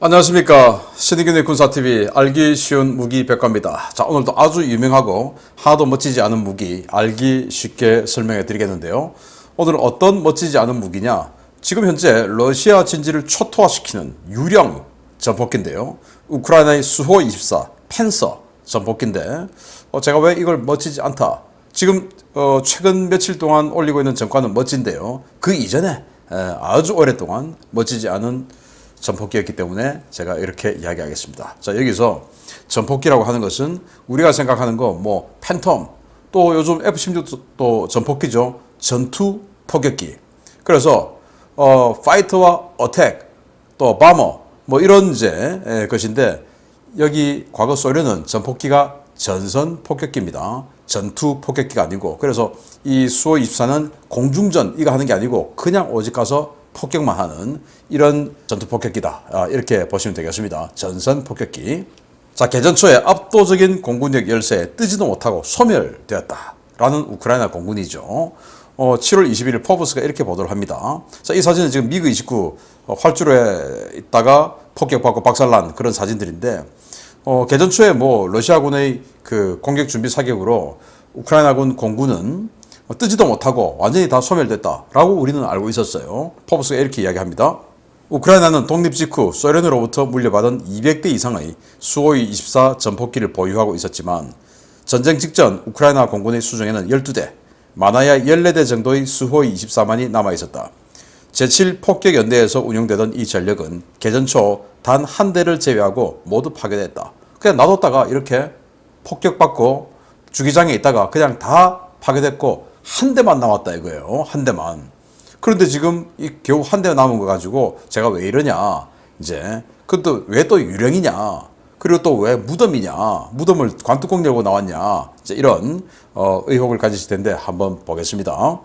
안녕하십니까. 신의균의 군사TV 알기 쉬운 무기 백과입니다. 자 오늘도 아주 유명하고 하나도 멋지지 않은 무기 알기 쉽게 설명해 드리겠는데요. 오늘은 어떤 멋지지 않은 무기냐? 지금 현재 러시아 진지를 초토화시키는 유령 전폭기인데요. 우크라이나의 수호 24 펜서 전폭기인데 어, 제가 왜 이걸 멋지지 않다? 지금 어, 최근 며칠 동안 올리고 있는 전과는 멋진데요. 그 이전에 에, 아주 오랫동안 멋지지 않은 전폭기였기 때문에 제가 이렇게 이야기하겠습니다. 자, 여기서 전폭기라고 하는 것은 우리가 생각하는 거 뭐 팬텀 또 요즘 F-16도 전폭기죠. 전투 포격기. 그래서 어 파이터와 어택 또 바머 뭐 이런 이제 에, 것인데 여기 과거 소련은 전폭기가 전선 폭격기입니다. 전투 폭격기가 아니고 그래서 이 수호 24는 공중전 이거 하는 게 아니고 그냥 오직 가서 폭격만 하는 이런 전투 폭격기다. 아, 이렇게 보시면 되겠습니다. 전선 폭격기. 자, 개전 초에 압도적인 공군력 열세에 뜨지도 못하고 소멸되었다. 라는 우크라이나 공군이죠. 어, 7월 21일 포브스가 이렇게 보도를 합니다. 자, 이 사진은 지금 미그 29 어, 활주로에 있다가 폭격받고 박살난 그런 사진들인데, 어, 개전 초에 뭐 러시아군의 그 공격 준비 사격으로 우크라이나군 공군은 어, 뜨지도 못하고 완전히 다 소멸됐다라고 우리는 알고 있었어요. 포브스가 이렇게 이야기합니다. 우크라이나는 독립 직후 소련으로부터 물려받은 200대 이상의 수호이 24 전폭기를 보유하고 있었지만 전쟁 직전 우크라이나 공군의 수중에는 12대, 많아야 14대 정도의 수호이 24만이 남아 있었다. 제7 폭격 연대에서 운용되던 이 전력은 개전 초 단 한 대를 제외하고 모두 파괴됐다. 그냥 놔뒀다가 이렇게 폭격받고 주기장에 있다가 그냥 다 파괴됐고 한 대만 남았다 이거예요. 한 대만. 그런데 지금 이 겨우 한 대 남은 거 가지고 제가 왜 이러냐. 이제 그것도 왜 또 유령이냐. 그리고 또 왜 무덤이냐. 무덤을 관뚜껑 열고 나왔냐. 이제 이런 어, 의혹을 가지실 텐데 한번 보겠습니다.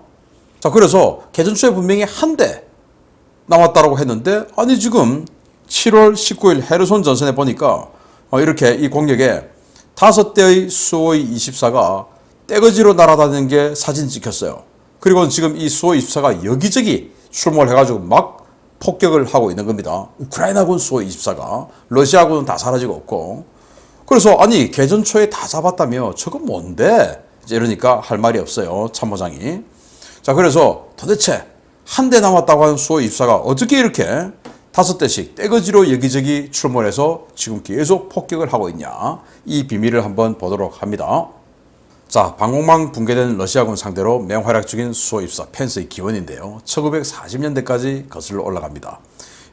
자, 그래서 개전 초에 분명히 한대 남았다라고 했는데 아니 지금 7월 19일 헤르손 전선에 보니까 어, 이렇게 이 공격에 다섯 대의 수호의 24가 떼거지로 날아다니는 게 사진 찍혔어요. 그리고 지금 이 수호 24가 여기저기 출몰 해가지고 막 폭격을 하고 있는 겁니다. 우크라이나군 수호 24가 러시아군은 다 사라지고 없고 그래서 아니 개전 초에 다 잡았다며 저건 뭔데? 이러니까 할 말이 없어요 참모장이. 자 그래서 도대체 한 대 남았다고 하는 수호 24가 어떻게 이렇게 다섯 대씩 떼거지로 여기저기 출몰해서 지금 계속 폭격을 하고 있냐 이 비밀을 한번 보도록 합니다. 자, 방공망 붕괴된 러시아군 상대로 맹활약 중인 수호 입사 펜스의 기원인데요. 1940년대까지 거슬러 올라갑니다.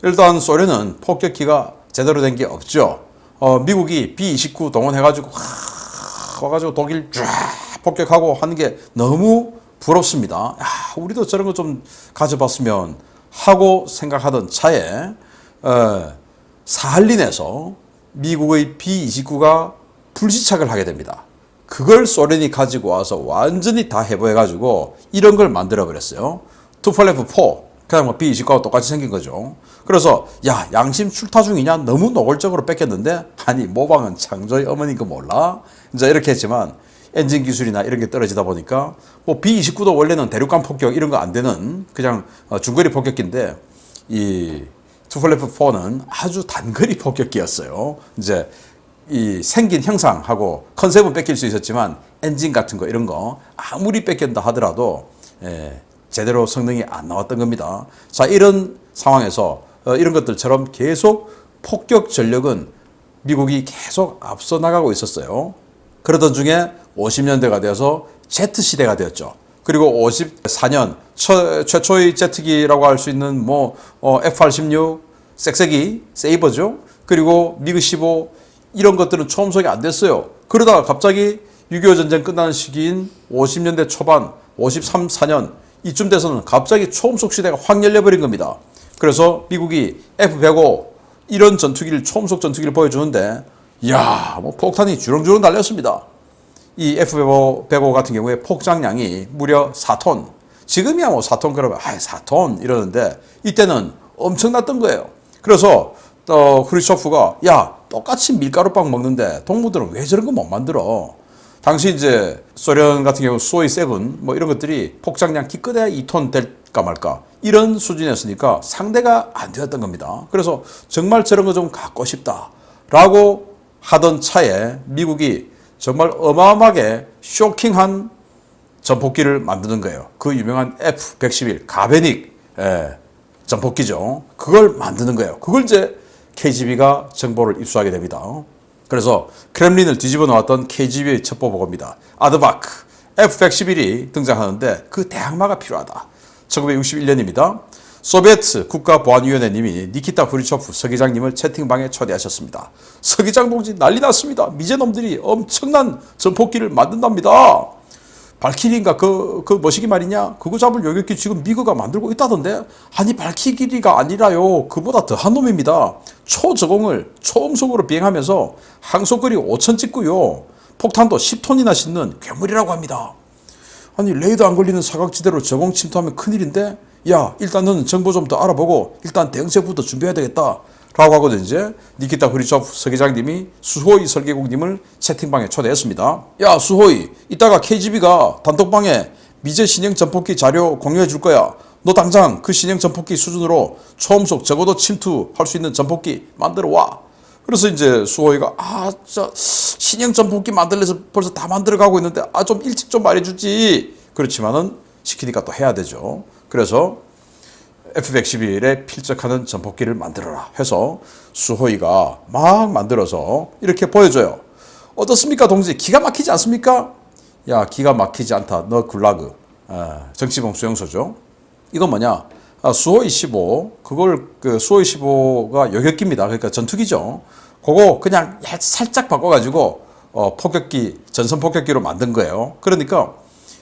일단 소련은 폭격기가 제대로 된 게 없죠. 어, 미국이 B-29 동원해가지고 하, 와가지고 독일 쫙 폭격하고 하는 게 너무 부럽습니다. 야, 우리도 저런 거 좀 가져봤으면 하고 생각하던 차에 어, 사할린에서 미국의 B-29가 불시착을 하게 됩니다. 그걸 소련이 가지고 와서 완전히 다 해부해가지고 이런 걸 만들어 버렸어요. 투폴레프 4. 그냥 뭐 B29하고 똑같이 생긴 거죠. 그래서 야 양심 출타 중이냐 너무 노골적으로 뺏겼는데 아니 모방은 창조의 어머니인 거 몰라? 이제 이렇게 했지만 엔진 기술이나 이런 게 떨어지다 보니까 뭐 B29도 원래는 대륙간 폭격 이런 거 안 되는 그냥 어, 중거리 폭격기인데 이 투폴레프 4는 아주 단거리 폭격기였어요. 이제 이 생긴 형상하고 컨셉은 뺏길 수 있었지만 엔진 같은 거 이런 거 아무리 뺏긴다 하더라도 예, 제대로 성능이 안 나왔던 겁니다. 자 이런 상황에서 어, 이런 것들처럼 계속 폭격 전력은 미국이 계속 앞서 나가고 있었어요. 그러던 중에 50년대가 되어서 Z 시대가 되었죠. 그리고 54년 처, 최초의 제트기라고 할 수 있는 뭐 어, F-86 섹세기 세이버죠. 그리고 미그 15 이런 것들은 초음속이 안 됐어요. 그러다가 갑자기 6.25 전쟁 끝나는 시기인 50년대 초반, 53, 4년 이쯤 돼서는 갑자기 초음속 시대가 확 열려버린 겁니다. 그래서 미국이 F-105 이런 전투기를 초음속 전투기를 보여주는데 이야 뭐 폭탄이 주렁주렁 달렸습니다. 이 F-105 같은 경우에 폭장량이 무려 4톤. 지금이야 뭐 4톤 그러면 아 4톤 이러는데 이때는 엄청났던 거예요. 그래서 어, 크리스토프가 야 똑같이 밀가루빵 먹는데 동무들은 왜 저런 거 못 만들어? 당시 이제 소련 같은 경우 수호이 세븐 뭐 이런 것들이 폭장량 기껏해야 2톤 될 말까 이런 수준이었으니까 상대가 안 되었던 겁니다. 그래서 정말 저런 거 좀 갖고 싶다라고 하던 차에 미국이 정말 어마어마하게 쇼킹한 전폭기를 만드는 거예요. 그 유명한 F-111 가베닉 예, 전폭기죠. 그걸 만드는 거예요. 그걸 이제 KGB가 정보를 입수하게 됩니다. 그래서 크렘린을 뒤집어 놓았던 KGB의 첩보 보고입니다. 아드바크 F-111이 등장하는데 그 대항마가 필요하다. 1961년입니다. 소비에트 국가보안위원회님이 니키타 후리초프 서기장님을 채팅방에 초대하셨습니다. 서기장 동지 난리 났습니다. 미제놈들이 엄청난 전폭기를 만든답니다. 발키리인가 그, 그 뭐시기 말이냐? 그거 잡을 요격기 지금 미그가 만들고 있다던데? 아니 발키리가 아니라요. 그보다 더한 놈입니다. 초저공을 초음속으로 비행하면서 항속거리 5천 찍고요. 폭탄도 10톤이나 싣는 괴물이라고 합니다. 아니 레이더 안 걸리는 사각지대로 저공 침투하면 큰일인데 야 일단 너는 정보 좀 더 알아보고 일단 대응책부터 준비해야 되겠다 라고 하거든 이제 니키타 후리초프 서기장님이 수호이 설계국님을 채팅방에 초대했습니다 야 수호이 이따가 KGB가 단톡방에 미제 신형 전폭기 자료 공유해 줄 거야 너 당장 그 신형 전폭기 수준으로 초음속 적어도 침투할 수 있는 전폭기 만들어 와 그래서 이제 수호이가 아, 저 신형 전폭기 만들려서 벌써 다 만들어 가고 있는데 아 좀 일찍 좀 말해주지. 그렇지만은 시키니까 또 해야 되죠. 그래서 F-111에 필적하는 전폭기를 만들어라 해서 수호이가 막 만들어서 이렇게 보여줘요. 어떻습니까, 동지? 기가 막히지 않습니까? 야, 기가 막히지 않다. 너 굴라그. 아, 정치범 수용소죠. 이건 뭐냐? 아, 수호이 15, 그걸 그 수호이 15가 여격기입니다. 그러니까 전투기죠. 그거 그냥 살짝 바꿔가지고 어, 폭격기, 전선 폭격기로 만든 거예요. 그러니까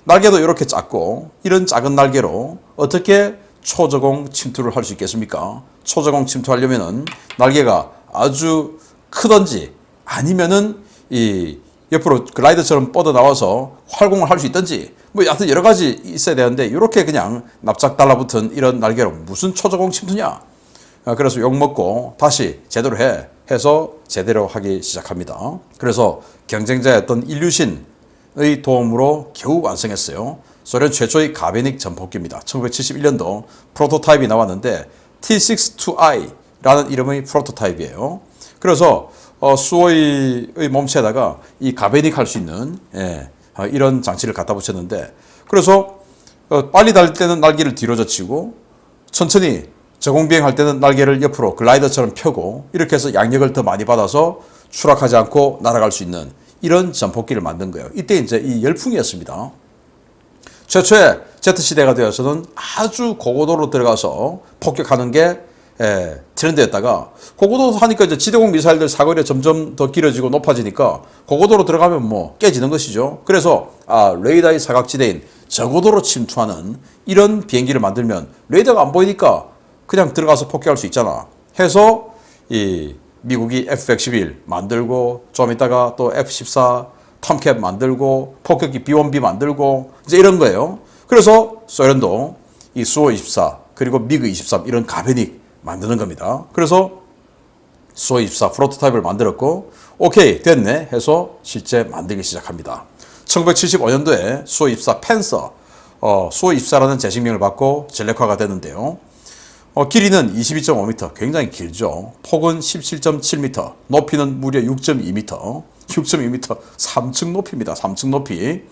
날개도 이렇게 작고 이런 작은 날개로 어떻게 초저공 침투를 할 수 있겠습니까? 초저공 침투하려면은 날개가 아주 크든지 아니면은 이 옆으로 글라이더처럼 뻗어 나와서 활공을 할 수 있든지 뭐 하여튼 여러 가지 있어야 되는데 이렇게 그냥 납작 달라붙은 이런 날개로 무슨 초저공 침투냐? 아, 그래서 욕 먹고 다시 제대로 해 해서 제대로 하기 시작합니다. 그래서 경쟁자였던 인류신의 도움으로 겨우 완성했어요. 소련 최초의 가베닉 전폭기입니다. 1971년도 프로토타입이 나왔는데 T62I라는 이름의 프로토타입이에요. 그래서 어, 수호의 몸체에다가 이 가베닉 할 수 있는 예, 어, 이런 장치를 갖다 붙였는데 그래서 어, 빨리 달 때는 날개를 뒤로 젖히고 천천히 저공비행 할 때는 날개를 옆으로 글라이더처럼 펴고 이렇게 해서 양력을 더 많이 받아서 추락하지 않고 날아갈 수 있는 이런 전폭기를 만든 거예요. 이때 이제 이 열풍이었습니다. 최초의 Z시대가 되어서는 아주 고고도로 들어가서 폭격하는 게 예, 트렌드였다가 고고도 하니까 이제 지대공 미사일들 사거리가 점점 더 길어지고 높아지니까 고고도로 들어가면 뭐 깨지는 것이죠. 그래서 아 레이더의 사각지대인 저고도로 침투하는 이런 비행기를 만들면 레이더가 안 보이니까 그냥 들어가서 폭격할 수 있잖아. 해서 이 미국이 F-111 만들고 좀 이따가 또 F-14 톰캡 만들고 폭격기 B-1B 만들고 이제 이런 거예요. 그래서 소련도 이 수호 24 그리고 미그 23 이런 가베닉 만드는 겁니다. 그래서 수호 24 프로토타입을 만들었고 오케이 됐네 해서 실제 만들기 시작합니다. 1975년도에 수호 24 펜서 어, 수호 24라는 제식명을 받고 전력화가 되는데요. 어, 길이는 22.5m, 굉장히 길죠. 폭은 17.7m, 높이는 무려 6.2m, 6.2m, 3층 높이입니다. 3층 높이.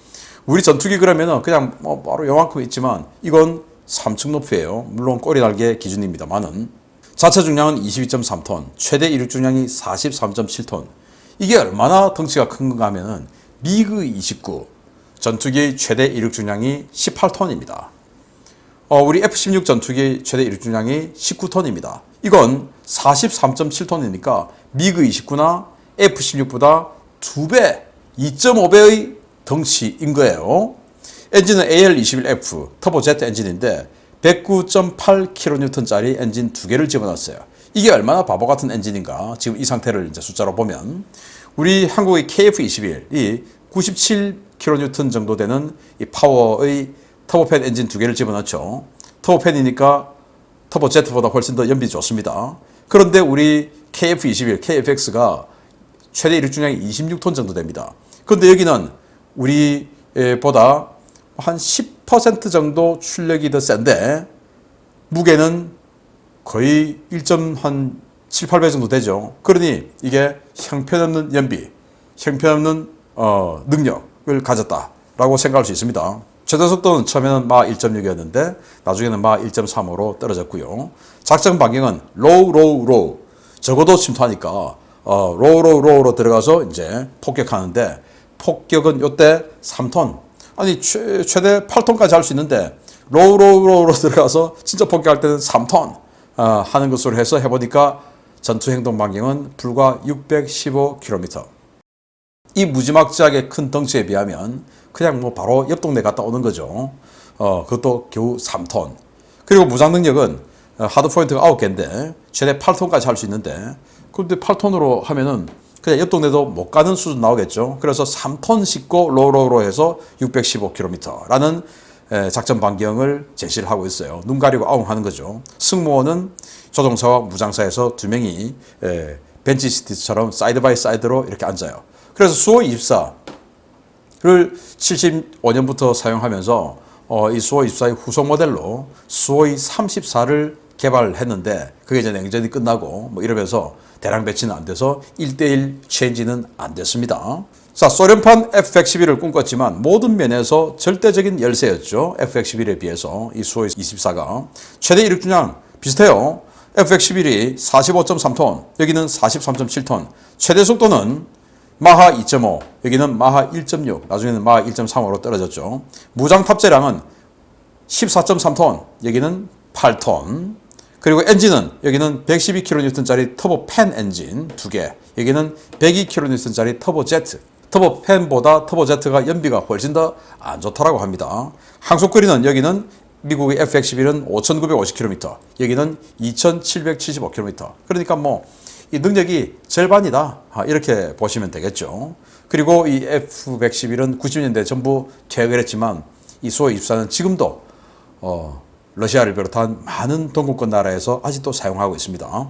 우리 전투기 그러면은 그냥 뭐 바로 요만큼 있지만 이건 3층 높이에요. 물론 꼬리 날개 기준입니다만은. 자체 중량은 22.3톤, 최대 이륙 중량이 43.7톤. 이게 얼마나 덩치가 큰 건가 하면은 미그 29 전투기의 최대 이륙 중량이 18톤입니다. 어, 우리 F-16 전투기 최대 이륙 중량이 19톤입니다. 이건 43.7톤이니까 미그 29나 F-16보다 2배, 2.5배의 덩치인 거예요. 엔진은 AL21F 터보제트 엔진인데 109.8kN짜리 엔진 두 개를 집어넣었어요. 이게 얼마나 바보 같은 엔진인가? 지금 이 상태를 이제 숫자로 보면 우리 한국의 KF21이 97kN 정도 되는 이 파워의 터보팬 엔진 두 개를 집어넣죠. 터보팬이니까 터보제트보다 훨씬 더 연비 좋습니다. 그런데 우리 KF21, KFX가 최대 이륙 중량이 26톤 정도 됩니다. 그런데 여기는 우리보다 한 10% 정도 출력이 더 센데 무게는 거의 1.7, 8배 정도 되죠. 그러니 이게 형편없는 연비, 형편없는 어, 능력을 가졌다라고 생각할 수 있습니다. 최대 속도는 처음에는 마 1.6이었는데 나중에는 마 1.35로 떨어졌고요. 작전 반경은 로우 로우 로우 적어도 침투하니까 어, 로우 로우 로우로 들어가서 이제 폭격하는데 폭격은 요때 3톤 아니 최, 최대 8톤까지 할 수 있는데 로우 로우 로우로 들어가서 진짜 폭격할 때는 3톤 어, 하는 것으로 해서 해보니까 전투 행동 반경은 불과 615km. 이 무지막지하게 큰 덩치에 비하면 그냥 뭐 바로 옆 동네 갔다 오는 거죠. 어, 그것도 겨우 3톤. 그리고 무장 능력은 어, 하드 포인트가 9개인데 최대 8톤까지 할 수 있는데 그런데 8톤으로 하면은 그냥 옆 동네도 못 가는 수준 나오겠죠. 그래서 3톤 싣고 로로로 해서 615km라는 작전 반경을 제시를 하고 있어요. 눈 가리고 아웅 하는 거죠. 승무원은 조종사와 무장사에서 두 명이 에, 벤치 시트처럼 사이드 바이 사이드로 이렇게 앉아요. 그래서 수호 24를 75년부터 사용하면서 어, 이 수호 24의 후속 모델로 수호이 34를 개발했는데 그게 이제 냉전이 끝나고 뭐 이러면서 대량 배치는 안 돼서 1대1 체인지는 안 됐습니다. 자, 소련판 F-111을 꿈꿨지만 모든 면에서 절대적인 열세였죠. F-111에 비해서 이 수호이 24가 최대 이륙 중량 비슷해요. F-111이 45.3톤, 여기는 43.7톤. 최대 속도는 마하 2.5, 여기는 마하 1.6, 나중에는 마하 1.35로 떨어졌죠. 무장 탑재량은 14.3톤, 여기는 8톤. 그리고 엔진은 여기는 112kN짜리 터보 팬 엔진 두 개, 여기는 102kN짜리 터보 제트. 터보 팬보다 터보 제트가 연비가 훨씬 더 안 좋다라고 합니다. 항속거리는 여기는 미국의 F-111은 5,950km, 여기는 2,775km. 그러니까 뭐 이 능력이 절반이다. 아, 이렇게 보시면 되겠죠. 그리고 이 F-111은 90년대 전부 퇴역을 했지만 이 수호 24는 지금도 어, 러시아를 비롯한 많은 동구권 나라에서 아직도 사용하고 있습니다.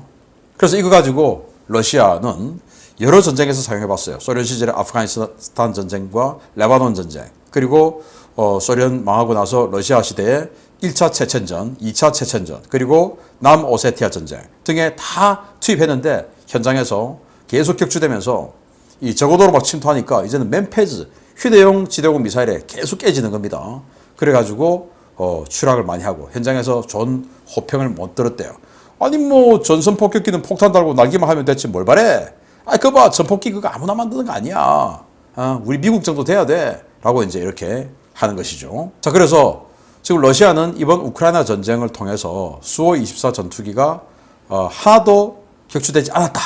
그래서 이거 가지고 러시아는 여러 전쟁에서 사용해 봤어요. 소련 시절의 아프가니스탄 전쟁과 레바논 전쟁, 그리고 어, 소련 망하고 나서 러시아 시대에 1차 체첸전, 2차 체첸전, 그리고 남오세티아 전쟁 등에 다 투입했는데 현장에서 계속 격추되면서 이 저고도로 막 침투하니까 이제는 맨페즈 휴대용 지대공 미사일에 계속 깨지는 겁니다. 그래가지고 어, 추락을 많이 하고 현장에서 좋은 호평을 못 들었대요. 아니 뭐 전선 폭격기는 폭탄 달고 날기만 하면 됐지 뭘 바래? 아 그거 봐 전폭기 그거 아무나 만드는 거 아니야. 아, 우리 미국 정도 돼야 돼.라고 이제 이렇게 하는 것이죠. 자 그래서 지금 러시아는 이번 우크라이나 전쟁을 통해서 수호 24 전투기가 어, 하나도 격추되지 않았다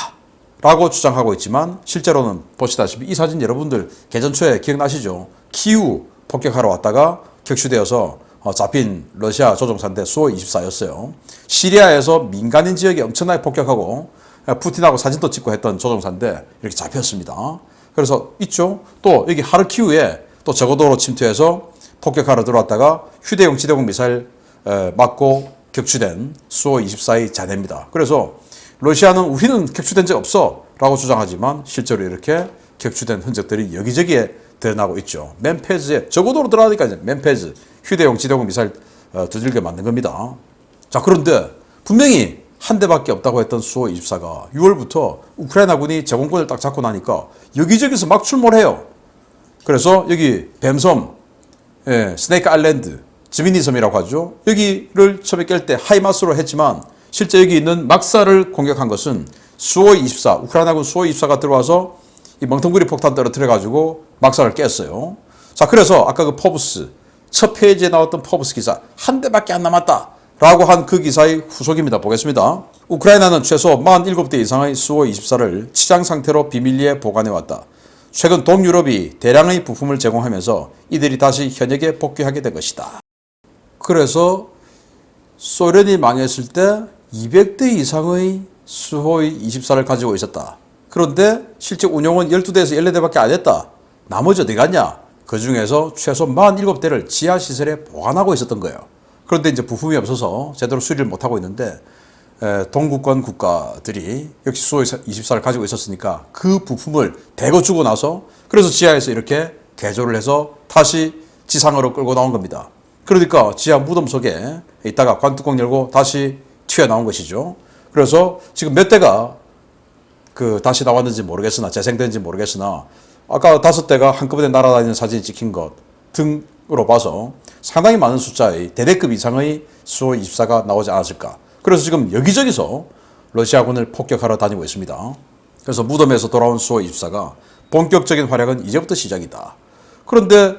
라고 주장하고 있지만 실제로는 보시다시피 이 사진 여러분들 개전 초에 기억나시죠? 키우 폭격하러 왔다가 격추되어서 어, 잡힌 러시아 조종사인데 수호 24였어요. 시리아에서 민간인 지역에 엄청나게 폭격하고 어, 푸틴하고 사진도 찍고 했던 조종사인데 이렇게 잡혔습니다. 그래서 있죠. 또 여기 하르키우에 또 저고도로 침투해서 폭격하러 들어왔다가 휴대용 지대공 미사일 맞고 격추된 수호 24의 자네입니다. 그래서 러시아는 우리는 격추된 적 없어 라고 주장하지만 실제로 이렇게 격추된 흔적들이 여기저기에 드러나고 있죠. 맨페즈에 저고도로 들어가니까 맨페즈 휴대용 지대공 미사일 어, 두들겨 만든 겁니다. 자 그런데 분명히 한 대밖에 없다고 했던 수호 24가 6월부터 우크라이나군이 제공권을 딱 잡고 나니까 여기저기서 막 출몰해요. 그래서 여기 뱀섬, 예, 스네이크 아일랜드, 지미니 섬이라고 하죠. 여기를 처음에 깰 때 하이마스로 했지만 실제 여기 있는 막사를 공격한 것은 수호 24, 우크라이나군 수호 24가 들어와서 이 멍텅구리 폭탄 떨어뜨려 가지고 막사를 깼어요. 자, 그래서 아까 그 포브스 첫 페이지에 나왔던 포브스 기사 한 대밖에 안 남았다. 라고 한 그 기사의 후속입니다. 보겠습니다. 우크라이나는 최소 47대 이상의 수호 24를 치장 상태로 비밀리에 보관해 왔다. 최근 동유럽이 대량의 부품을 제공하면서 이들이 다시 현역에 복귀하게 된 것이다. 그래서 소련이 망했을 때 200대 이상의 수호의 24를 가지고 있었다. 그런데 실제 운용은 12대에서 14대밖에 안 했다. 나머지 어디 갔냐? 그 중에서 최소 47대를 지하시설에 보관하고 있었던 거예요. 그런데 이제 부품이 없어서 제대로 수리를 못하고 있는데 동구권 국가들이 역시 수호 24를 가지고 있었으니까 그 부품을 대거 주고 나서 그래서 지하에서 이렇게 개조를 해서 다시 지상으로 끌고 나온 겁니다. 그러니까 지하 무덤 속에 있다가 관뚜껑 열고 다시 튀어나온 것이죠. 그래서 지금 몇 대가 그 다시 나왔는지 모르겠으나 재생된지 모르겠으나 아까 다섯 대가 한꺼번에 날아다니는 사진이 찍힌 것 등으로 봐서 상당히 많은 숫자의 대대급 이상의 수호 24가 나오지 않았을까. 그래서 지금 여기저기서 러시아군을 폭격하러 다니고 있습니다. 그래서 무덤에서 돌아온 수호 24가 본격적인 활약은 이제부터 시작이다. 그런데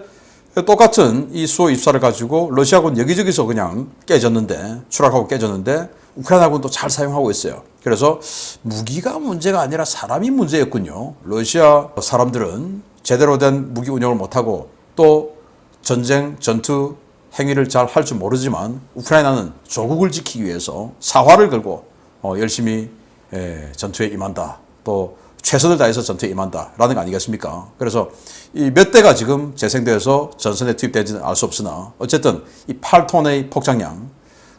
똑같은 이 수호 24를 가지고 러시아군 여기저기서 그냥 깨졌는데 추락하고 깨졌는데 우크라이나군도 잘 사용하고 있어요. 그래서 무기가 문제가 아니라 사람이 문제였군요. 러시아 사람들은 제대로 된 무기 운영을 못하고 또 전쟁, 전투 행위를 잘 할 줄 모르지만 우크라이나는 조국을 지키기 위해서 사활을 걸고 어, 열심히 에, 전투에 임한다. 또 최선을 다해서 전투에 임한다라는 거 아니겠습니까? 그래서 이 몇 대가 지금 재생돼서 전선에 투입되지는 알 수 없으나 어쨌든 이 8톤의 폭장량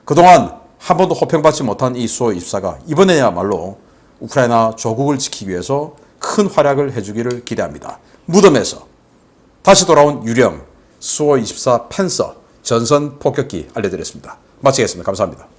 그동안 한 번도 호평받지 못한 이 수호 24가 이번에야말로 우크라이나 조국을 지키기 위해서 큰 활약을 해주기를 기대합니다. 무덤에서 다시 돌아온 유령 수호 24 펜서 전선 폭격기 알려드렸습니다. 마치겠습니다. 감사합니다.